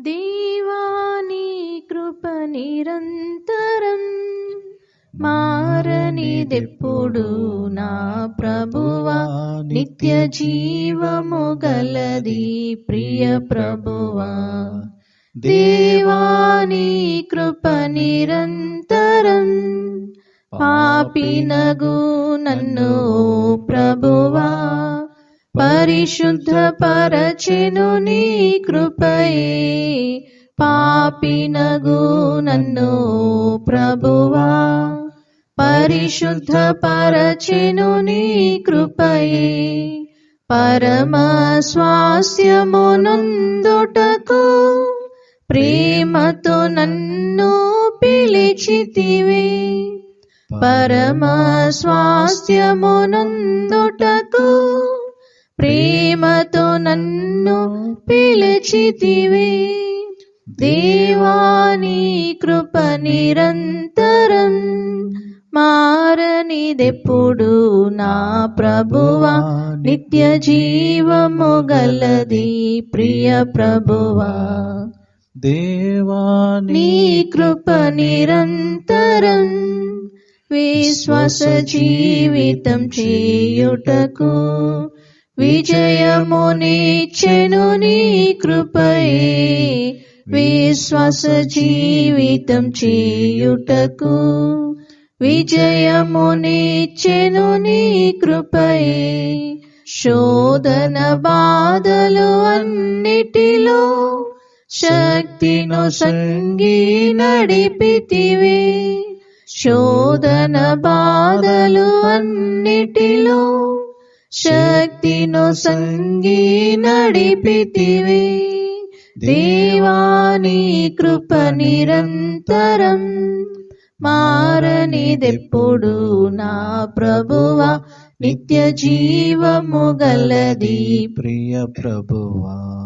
దేవాని కృప నిరంతరం మారనిదెప్పుడు నా ప్రభువా నిత్య జీవము గలది ప్రియ ప్రభువా. దేవాని కృప నిరంతరం పాపినగు నన్ను ప్రభువా. పరిశుద్ధ పరచెను నీ కృపయే. పాపినగు నన్ను ప్రభువా. పరిశుద్ధ పరచెను నీ కృపయే. పరమ స్వాస్యమునందుటకు ప్రేమతో నన్ను పిలిచితివి. పరమ స్వాస్థ్యమునందుటకు ప్రేమతో నన్ను పిలిచితివే. దేవాని కృప నిరంతరం మారనిదెప్పుడు నా ప్రభువా నిత్య జీవము గలది ప్రియ ప్రభువా. దేవాని కృప నిరంతరం విశ్వాస జీవితం చేయుటకు విజయమునిచ్చెను నీ కృపయే. విశ్వాస జీవితం చేయుటకు విజయమునిచ్చెను నీ కృపయే. శోధన బాధలు అన్నిటిలో శక్తిను సంగి నడిపితివే. శోధన బాధలు అన్నిటిలో శక్తిను సంగి నడిపితివే. దేవాని కృప నిరంతరం మారనిదెప్పుడు నా ప్రభువా నిత్య జీవము గలది. ప్రియ ప్రభువా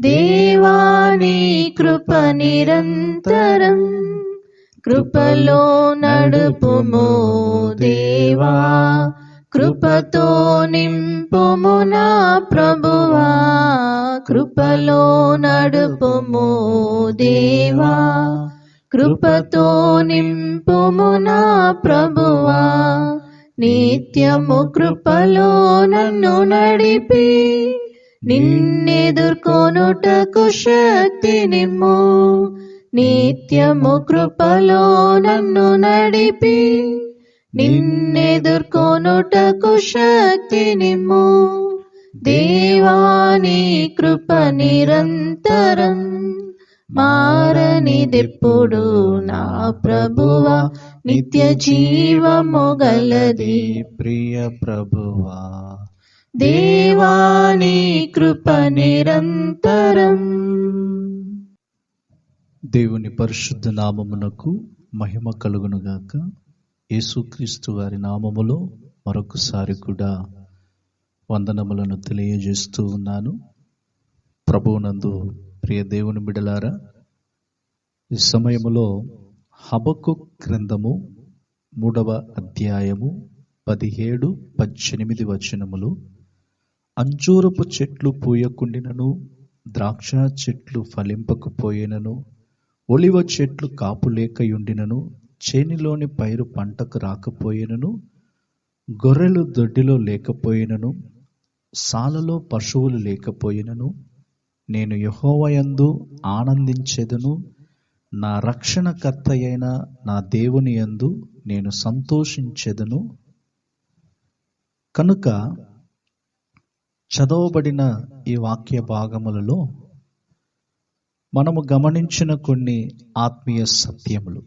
దేవాని కృప నిరంతరం కృపలో నడుపుము. దేవా కృపతో నింపుము నా ప్రభువా కృపలో నడుపుము దేవా. కృపతో నింపుము నా ప్రభువా నిత్యము కృపలో నన్ను నడిపి నిన్నెదుర్కొనుటకు శక్తి నిమ్ము. నిత్యము కృపలో నన్ను నడిపి నిన్నెదుర్కొనుటకు శక్తి నిమ్ము. దేవాని కృప నిరంతరం. మారనిదెప్పుడు నా ప్రభువా నిత్య జీవము గలది. ప్రియ ప్రభువా దేవాని కృప నిరంతరం. దేవుని పరిశుద్ధ నామమునకు మహిమ కలుగునుగాక. యేసుక్రీస్తు వారి నామములో మరొకసారి కూడా వందనములను తెలియజేస్తూ ఉన్నాను. ప్రభువునందు ప్రియ దేవుని బిడలారా ఈ సమయములో హబకు గ్రంథము మూడవ అధ్యాయము పదిహేడు పద్దెనిమిది వచనములు అంజూరపు చెట్లు పూయకుండినను ద్రాక్ష చెట్లు ఫలింపకపోయినను ఒలివ చెట్లు కాపు లేకయుండినను చేనిలోని పైరు పంటకు రాకపోయినను గొర్రెలు దొడ్డిలో లేకపోయినను సాలలో పశువులు లేకపోయినను నేను యహోవయందు ఆనందించెదను నా రక్షణకర్త అయిన నా దేవుని యందు నేను సంతోషించెదను. కనుక చదవబడిన ఈ వాక్య భాగములలో మనము గమనించిన కొన్ని ఆత్మీయ సత్యములు.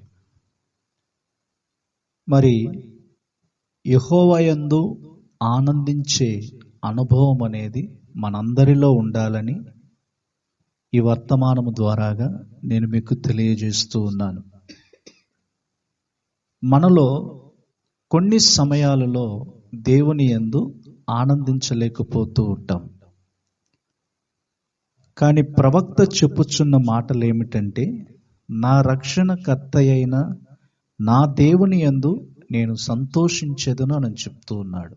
మరి యహోవయందు ఆనందించే అనుభవం అనేది మనందరిలో ఉండాలని ఈ వర్తమానము ద్వారాగా నేను మీకు తెలియజేస్తూ ఉన్నాను. మనలో కొన్ని సమయాలలో దేవుని యందు ఆనందించలేకపోతూ ఉంటాం. కానీ ప్రవక్త చెప్పుచున్న మాటలు ఏమిటంటే నా రక్షణకర్త అయిన నా దేవుని యందు నేను సంతోషించదును అని చెప్తూ ఉన్నాడు.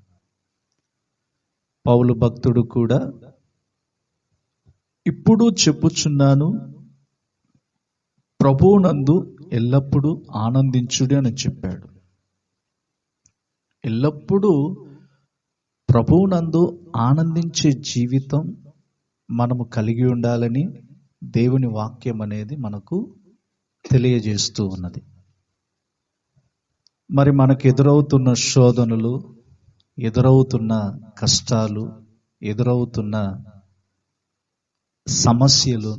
పౌలు భక్తుడు కూడా ఇప్పుడు చెప్పుచున్నాను ప్రభువునందు ఎల్లప్పుడూ ఆనందించుడి అని చెప్పాడు. ఎల్లప్పుడూ ప్రభువునందు ఆనందించే జీవితం మనము కలిగి ఉండాలని దేవుని వాక్యం అనేది మనకు తెలియజేస్తూ ఉన్నది. మరి మనకు ఎదురవుతున్న శోధనలు ఎదురవుతున్న కష్టాలు ఎదురవుతున్న సమస్యలు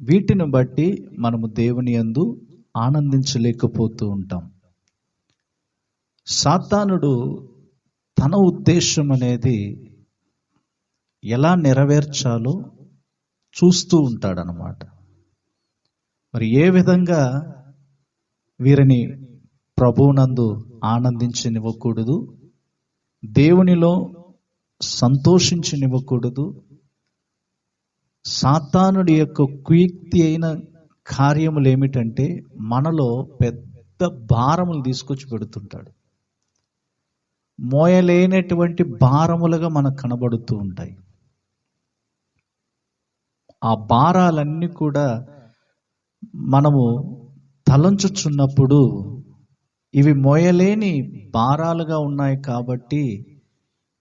వీటిని బట్టి మనము దేవుని యందు ఆనందించలేకపోతూ ఉంటాం. సాతానుడు తన ఉద్దేశం అనేది ఎలా నెరవేర్చాలో చూస్తూ ఉంటాడనమాట మరి ఏ విధంగా వీరిని ప్రభువునందు ఆనందించనివ్వకూడదు దేవునిలో సంతోషించనివ్వకూడదు సాతానుడి యొక్క కుయుక్తి అయిన కార్యములు ఏమిటంటే మనలో పెద్ద భారములు తీసుకొచ్చి పెడుతుంటాడు. మోయలేనటువంటి భారములుగా మనకు కనబడుతూ ఉంటాయి. ఆ భారాలన్నీ కూడా మనము తలంచుచున్నప్పుడు ఇవి మోయలేని భారాలుగా ఉన్నాయి కాబట్టి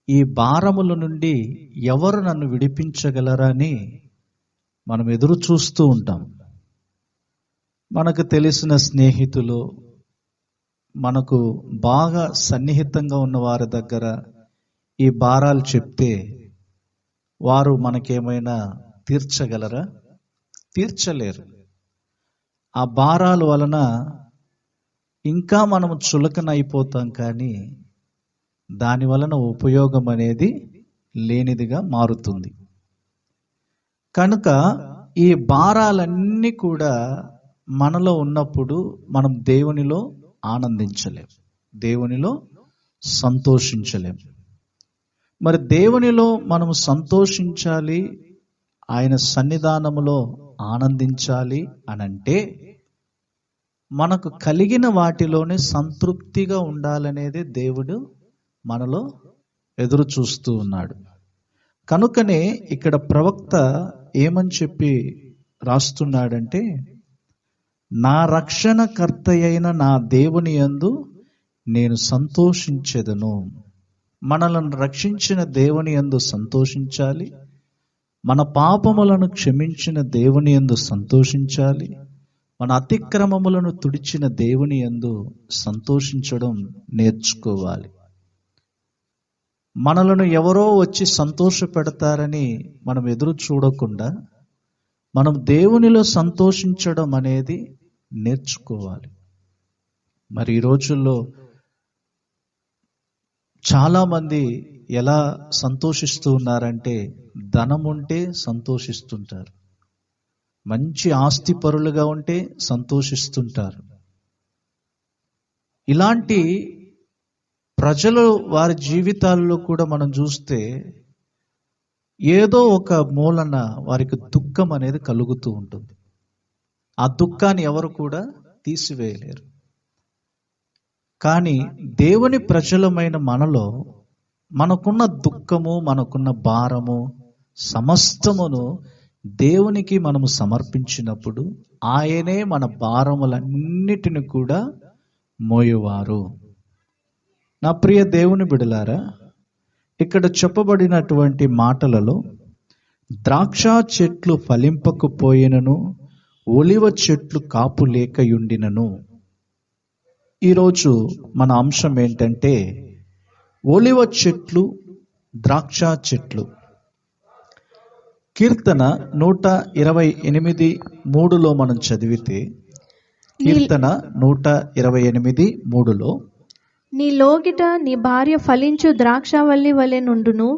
ఈ భారముల నుండి ఎవరు నన్ను విడిపించగలరని మనం ఎదురు చూస్తూ ఉంటాం. మనకు తెలిసిన స్నేహితులు మనకు బాగా సన్నిహితంగా ఉన్న వారి దగ్గర ఈ భారాలు చెప్తే వారు మనకేమైనా తీర్చగలరా? తీర్చలేరు. ఆ భారాల వలన ఇంకా మనం చులకన అయిపోతాం కానీ దాని వలన ఉపయోగం అనేది లేనిదిగా మారుతుంది. కనుక ఈ భారాలన్నీ కూడా మనలో ఉన్నప్పుడు మనం దేవునిలో ఆనందించలేం. దేవునిలో సంతోషించలేం. మరి దేవునిలో మనము సంతోషించాలి ఆయన సన్నిధానములో ఆనందించాలి అనంటే మనకు కలిగిన వాటిలోనే సంతృప్తిగా ఉండాలనేది దేవుడు మనలో ఎదురు చూస్తూ ఉన్నాడు. కనుకనే ఇక్కడ ప్రవక్త ఏమని చెప్పి రాస్తున్నాడంటే నా రక్షణకర్త అయిన నా దేవుని యందు నేను సంతోషించెదను. మనలను రక్షించిన దేవుని యందు సంతోషించాలి. మన పాపములను క్షమించిన దేవుని యందు సంతోషించాలి. మన అతిక్రమములను తుడిచిన దేవుని యందు సంతోషించడం నేర్చుకోవాలి. మనలను ఎవరో వచ్చి సంతోష పెడతారని మనం ఎదురు చూడకుండా మనం దేవునిలో సంతోషించడం అనేది నేర్చుకోవాలి. మరి ఈ రోజుల్లో చాలామంది ఎలా సంతోషిస్తూ ఉన్నారంటే ధనం ఉంటే సంతోషిస్తుంటారు. మంచి ఆస్తి పరులుగా ఉంటే సంతోషిస్తుంటారు. ఇలాంటి ప్రజలు వారి జీవితాల్లో కూడా మనం చూస్తే ఏదో ఒక మూలన వారికి దుఃఖం అనేది కలుగుతూ ఉంటుంది. ఆ దుఃఖాన్ని ఎవరు కూడా తీసివేయలేరు. కానీ దేవుని ప్రజలమైన మనలో మనకున్న దుఃఖము మనకున్న భారము సమస్తమును దేవునికి మనము సమర్పించినప్పుడు ఆయనే మన భారములన్నిటిని కూడా మోయువారు. నా ప్రియ దేవుని బిడలారా ఇక్కడ చెప్పబడినటువంటి మాటలలో ద్రాక్ష చెట్లు ఫలింపకపోయినను ఒలివ చెట్లు కాపు లేకయుండినను. ఈరోజు మన అంశం ఏంటంటే ఒలివ చెట్లు ద్రాక్ష చెట్లు. కీర్తన నూట ఇరవై ఎనిమిది మూడులో మనం చదివితే కీర్తన నూట ఇరవై ఎనిమిది మూడులో నీ లోగిట నీ భార్య ఫలించు ద్రాక్షవల్లి వలె నుండును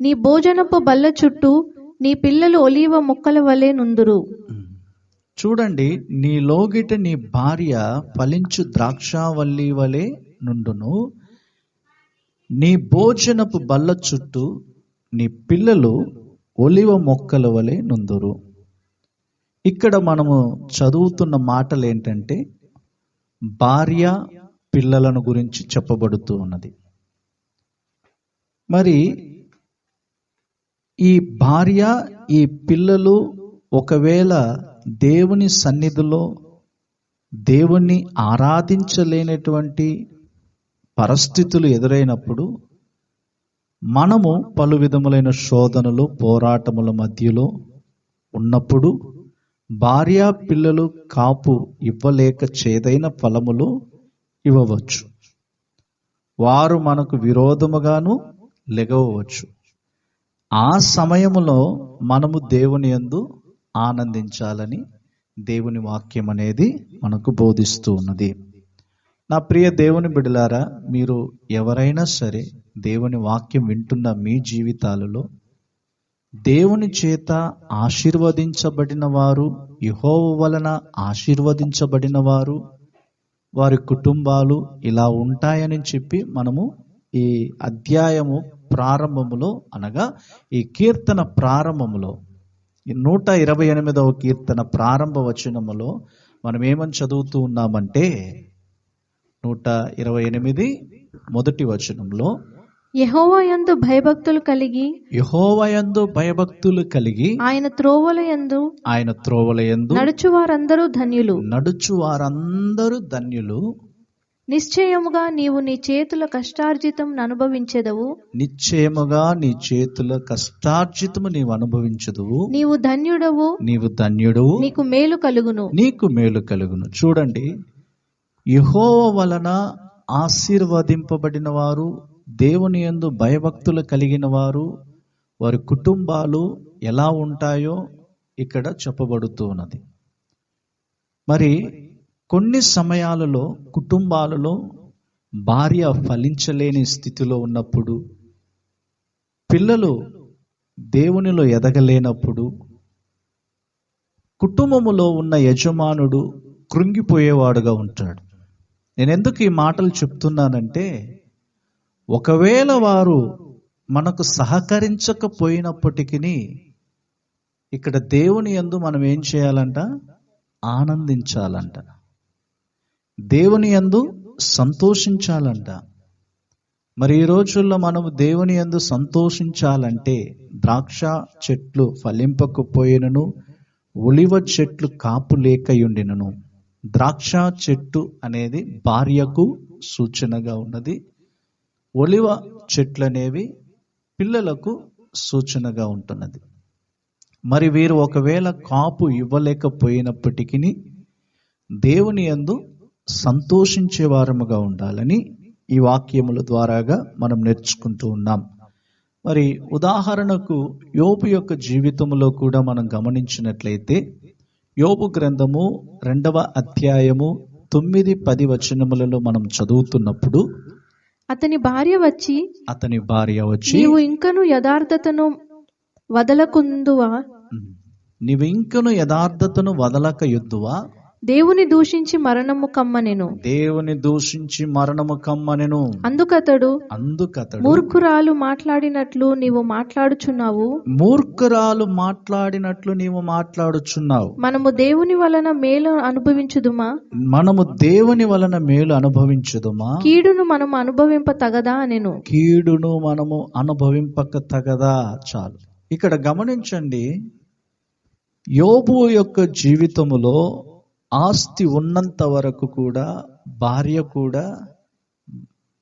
నీ భోజనపు బల్ల చుట్టూ నీ పిల్లలు ఒలీవ మొక్కల వలె నుందురు. చూడండి నీ లోగిట నీ భార్య ఫలించు ద్రాక్షావల్లి వలె నుండును నీ భోజనపు బల్ల చుట్టూ నీ పిల్లలు ఒలివ మొక్కల వలె నుందురు. ఇక్కడ మనము చదువుతున్న మాటలు ఏంటంటే భార్య పిల్లలను గురించి చెప్పబడుతూ ఉన్నది. మరి ఈ భార్య ఈ పిల్లలు ఒకవేళ దేవుని సన్నిధిలో దేవుణ్ణి ఆరాధించలేనటువంటి పరిస్థితులు ఎదురైనప్పుడు మనము పలు విధములైన శోధనలు పోరాటముల మధ్యలో ఉన్నప్పుడు భార్య పిల్లలు కాపు ఇవ్వలేక చేదైన ఫలములు ఇవ్వవచ్చు. వారు మనకు విరోధముగాను లెగవచ్చు ఆ సమయములో మనము దేవుని యందు ఆనందించాలని దేవుని వాక్యం అనేది మనకు బోధిస్తూ ఉన్నది. నా ప్రియ దేవుని బిడలారా మీరు ఎవరైనా సరే దేవుని వాక్యం వింటున్న మీ జీవితాలలో దేవుని చేత ఆశీర్వదించబడిన వారు యహోవ వలన ఆశీర్వదించబడిన వారు వారి కుటుంబాలు ఇలా ఉంటాయని చెప్పి మనము ఈ అధ్యాయము ప్రారంభములో అనగా ఈ కీర్తన ప్రారంభములో ఈ నూట ఇరవై ఎనిమిదవ కీర్తన ప్రారంభ వచనములో మనం ఏమని చదువుతూ ఉన్నామంటే నూట ఇరవై ఎనిమిది మొదటి వచనంలో యెహోవా యందు భయభక్తులు కలిగి యహోవయందు భయభక్తులు కలిగి ఆయన త్రోవల యందు ఆయన త్రోవల యందు నడుచు వారందరూ ధన్యులు. నడుచు వారందరూ ధన్యులు. నిశ్చయముగా నీవు నీ చేతుల కష్టార్జితం అనుభవించెదవు నిశ్చయముగా నీ చేతుల కష్టార్జితము నీవు అనుభవించదువు. నీవు ధన్యుడవు. నీవు ధన్యుడువు. నీకు మేలు కలుగును. నీకు మేలు కలుగును. చూడండి యహోవ వలన ఆశీర్వదింపబడిన వారు దేవుని యందు భయభక్తులు కలిగిన వారు వారి కుటుంబాలు ఎలా ఉంటాయో ఇక్కడ చెప్పబడుతూ ఉన్నది. మరి కొన్ని సమయాలలో కుటుంబాలలో భార్య ఫలించలేని స్థితిలో ఉన్నప్పుడు పిల్లలు దేవునిలో ఎదగలేనప్పుడు కుటుంబములో ఉన్న యజమానుడు కృంగిపోయేవాడుగా ఉంటాడు. నేను ఎందుకు ఈ మాటలు చెప్తున్నానంటే ఒకవేళ వారు మనకు సహకరించకపోయినప్పటికీ ఇక్కడ దేవుని యందు మనం ఏం చేయాలంట? ఆనందించాలంట. దేవుని యందు సంతోషించాలంట. మరి ఈ రోజుల్లో మనము దేవుని యందు సంతోషించాలంటే ద్రాక్ష చెట్లు ఫలింపకపోయినను ఒలివ చెట్లు కాపు లేకయుండినను ద్రాక్ష చెట్టు అనేది భార్యకు సూచనగా ఉన్నది. ఒలివ చెట్లు అనేవి పిల్లలకు సూచనగా ఉంటున్నది. మరి వీరు ఒకవేళ కాపు ఇవ్వలేకపోయినప్పటికీ దేవుని యందు సంతోషించే వారముగా ఉండాలని ఈ వాక్యముల ద్వారాగా మనం నేర్చుకుంటూ ఉన్నాం. మరి ఉదాహరణకు యోపు యొక్క జీవితంలో కూడా మనం గమనించినట్లయితే యోపు గ్రంథము రెండవ అధ్యాయము తొమ్మిది పది వచనములలో మనం చదువుతున్నప్పుడు అతని భార్య వచ్చి అతని భార్య వచ్చి నీవు ఇంకను యథార్థతను వదలకుందువా? నీవు ఇంకను యథార్థతను వదలక యుద్ధువా దేవుని దూషించి మరణము కమ్మనెను. దేవుని దూషించి మరణము కమ్మనెను. అందుకతడు అందుకతడు మూర్ఖురాలు మాట్లాడినట్లు నీవు మాట్లాడుచున్నావు. మూర్ఖురాలు మాట్లాడినట్లు నీవు మాట్లాడుచున్నావు. మనము దేవుని వలన మేలు అనుభవించుదుమా? మనము దేవుని వలన మేలు అనుభవించదుమా? కీడును మనము అనుభవింప తగదా అనెను. కీడును మనము అనుభవింపక తగదా చాలు. ఇక్కడ గమనించండి. యోబు యొక్క జీవితములో ఆస్తి ఉన్నంత వరకు కూడా భార్య కూడా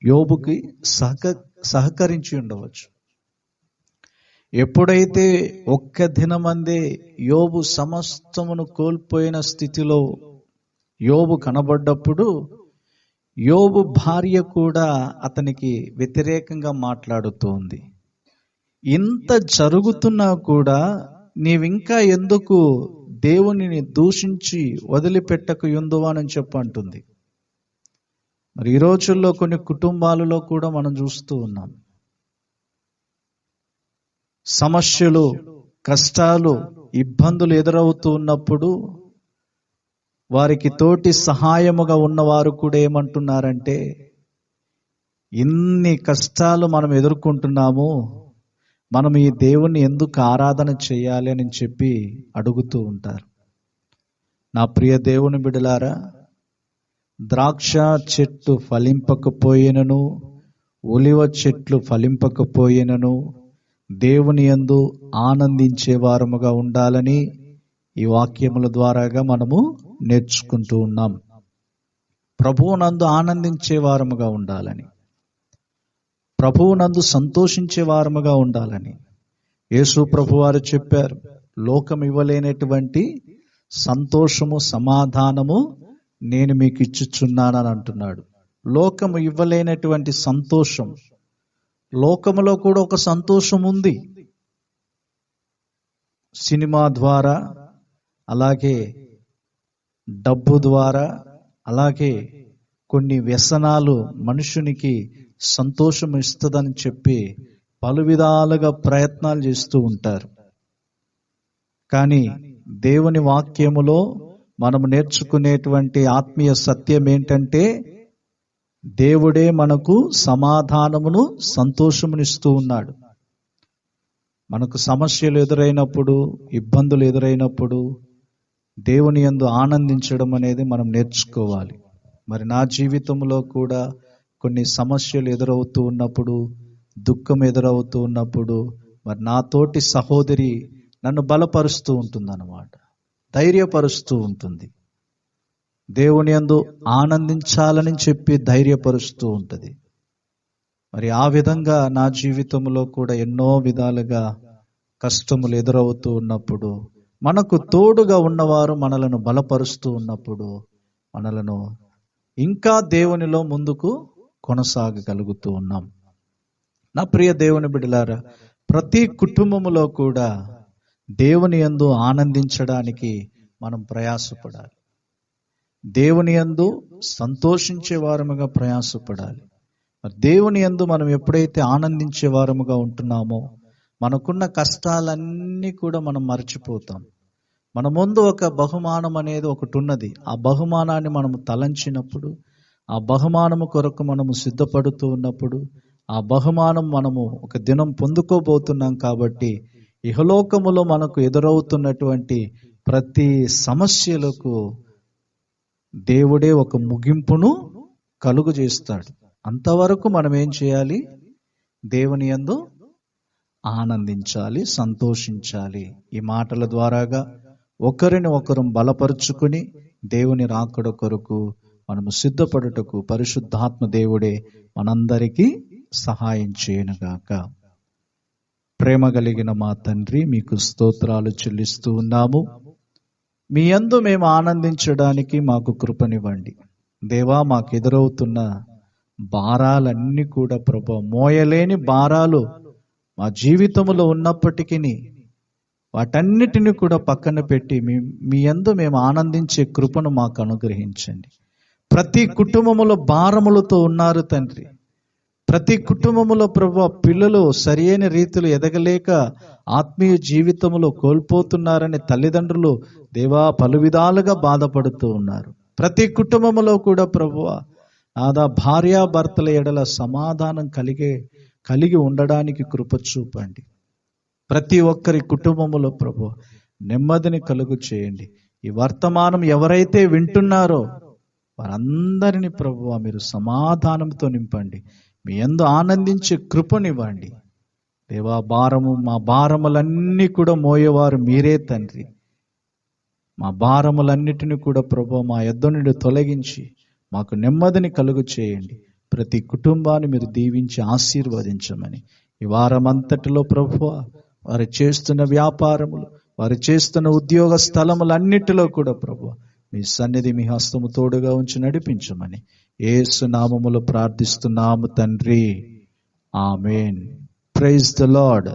యోబుకి సహక సహకరించి ఉండవచ్చు. ఎప్పుడైతే ఒక్క దినమందే యోబు సమస్తమును కోల్పోయిన స్థితిలో యోబు కనబడ్డప్పుడు యోబు భార్య కూడా అతనికి వ్యతిరేకంగా మాట్లాడుతోంది. ఇంత జరుగుతున్నా కూడా నీవింకా ఎందుకు దేవునిని దూషించి వదిలిపెట్టకు ఎందువానని చెప్పు అంటుంది. మరి ఈ రోజుల్లో కొన్ని కుటుంబాలలో కూడా మనం చూస్తూ ఉన్నాం. సమస్యలు కష్టాలు ఇబ్బందులు ఎదురవుతూ ఉన్నప్పుడు వారికి తోటి సహాయముగా ఉన్నవారు కూడా ఏమంటున్నారంటే ఇన్ని కష్టాలు మనం ఎదుర్కొంటున్నాము మనం ఈ దేవుణ్ణి ఎందుకు ఆరాధన చేయాలి అని చెప్పి అడుగుతూ ఉంటారు. నా ప్రియ దేవుని బిడలారా ద్రాక్ష చెట్టు ఫలింపకపోయినను ఒలివ చెట్లు ఫలింపకపోయినను దేవుని యందు ఆనందించే వారముగా ఉండాలని ఈ వాక్యముల ద్వారాగా మనము నేర్చుకుంటూ ఉన్నాం. ప్రభువునందు ఆనందించే వారముగా ఉండాలని. ప్రభువునందు సంతోషించే వారముగా ఉండాలని యేసు ప్రభువారు చెప్పారు. లోకం ఇవ్వలేనటువంటి సంతోషము సమాధానము నేను మీకు ఇచ్చుచున్నానని అంటున్నాడు. లోకము ఇవ్వలేనటువంటి సంతోషం. లోకములో కూడా ఒక సంతోషం ఉంది. సినిమా ద్వారా అలాగే డబ్బు ద్వారా అలాగే కొన్ని వ్యసనాలు మనుషునికి సంతోషం ఇస్తుందని చెప్పి పలు విధాలుగా ప్రయత్నాలు చేస్తూ ఉంటారు. కానీ దేవుని వాక్యములో మనం నేర్చుకునేటువంటి ఆత్మీయ సత్యం ఏంటంటే దేవుడే మనకు సమాధానమును సంతోషమునిస్తూ ఉన్నాడు. మనకు సమస్యలు ఎదురైనప్పుడు ఇబ్బందులు ఎదురైనప్పుడు దేవుని యందు ఆనందించడం అనేది మనం నేర్చుకోవాలి. మరి నా జీవితంలో కూడా కొన్ని సమస్యలు ఎదురవుతూ ఉన్నప్పుడు దుఃఖం ఎదురవుతూ ఉన్నప్పుడు మరి నా తోటి సహోదరి నన్ను బలపరుస్తూ ఉంటుందన్నమాట. ధైర్యపరుస్తూ ఉంటుంది. దేవుని అందు ఆనందించాలని చెప్పి ధైర్యపరుస్తూ ఉంటుంది. మరి ఆ విధంగా నా జీవితంలో కూడా ఎన్నో విధాలుగా కష్టములు ఎదురవుతూ ఉన్నప్పుడు మనకు తోడుగా ఉన్నవారు మనలను బలపరుస్తూ ఉన్నప్పుడు మనలను ఇంకా దేవునిలో ముందుకు కొనసాగగలుగుతూ ఉన్నాం. నా ప్రియ దేవుని బిడలారా ప్రతి కుటుంబములో కూడా దేవుని యందు ఆనందించడానికి మనం ప్రయాసపడాలి. దేవుని యందు సంతోషించే వారముగా ప్రయాసపడాలి. మరి దేవుని యందు మనం ఎప్పుడైతే ఆనందించే వారముగా ఉంటున్నామో మనకున్న కష్టాలన్నీ కూడా మనం మర్చిపోతాం. మన ముందు ఒక బహుమానం అనేది ఒకటి ఉన్నది. ఆ బహుమానాన్ని మనం తలంచినప్పుడు ఆ బహుమానము కొరకు మనము సిద్ధపడుతూ ఉన్నప్పుడు ఆ బహుమానం మనము ఒక దినం పొందుకోబోతున్నాం కాబట్టి ఇహలోకములో మనకు ఎదురవుతున్నటువంటి ప్రతి సమస్యలకు దేవుడే ఒక ముగింపును కలుగు చేస్తాడు. అంతవరకు మనం ఏం చేయాలి? దేవుని యందు ఆనందించాలి సంతోషించాలి. ఈ మాటల ద్వారాగా ఒకరిని ఒకరు బలపరుచుకుని దేవుని రాకడ కొరకు మనము సిద్ధపడుటకు పరిశుద్ధాత్మ దేవుడే మనందరికీ సహాయం చేయనుగాక. ప్రేమ కలిగిన మా తండ్రి మీకు స్తోత్రాలు చెల్లిస్తూ ఉన్నాము. మీ యందు మేము ఆనందించడానికి మాకు కృపనివ్వండి. దేవా మాకు ఎదురవుతున్న భారాలన్నీ కూడా ప్రభ మోయలేని భారాలు మా జీవితంలో ఉన్నప్పటికీ వాటన్నిటిని కూడా పక్కన పెట్టి మీ మీ యందు మేము ఆనందించే కృపను మాకు అనుగ్రహించండి. ప్రతి కుటుంబములో భారములతో ఉన్నారు తండ్రి. ప్రతి కుటుంబములో ప్రభు పిల్లలు సరియైన రీతిలో ఎదగలేక ఆత్మీయ జీవితంలో కోల్పోతున్నారని తల్లిదండ్రులు దేవా పలు విధాలుగా బాధపడుతూ ఉన్నారు. ప్రతి కుటుంబములో కూడా ప్రభువ నాదా భార్యాభర్తల ఎడల సమాధానం కలిగే కలిగి ఉండడానికి కృప చూపండి. ప్రతి ఒక్కరి కుటుంబములో ప్రభు నెమ్మదిని కలుగు చేయండి. ఈ వర్తమానం ఎవరైతే వింటున్నారో వారందరినీ ప్రభు మీరు సమాధానంతో నింపండి. మీ ఎందు ఆనందించే కృపనివ్వండి. దేవా భారము మా భారములన్నీ కూడా మోయేవారు మీరే తండ్రి. మా భారములన్నిటిని కూడా ప్రభు మా యొద్ద నుండి తొలగించి మాకు నెమ్మదిని కలుగు చేయండి. ప్రతి కుటుంబాన్ని మీరు దీవించి ఆశీర్వదించమని. ఈ వారం అంతటిలో ప్రభు వారు చేస్తున్న వ్యాపారములు వారు చేస్తున్న ఉద్యోగ స్థలములన్నిటిలో కూడా ప్రభు మీ సన్నిధి మీ హస్తము తోడుగా ఉంచి నడిపించమని ఏసు నామములో ప్రార్థిస్తున్నాము తండ్రి. ఆమెన్. Praise the lord.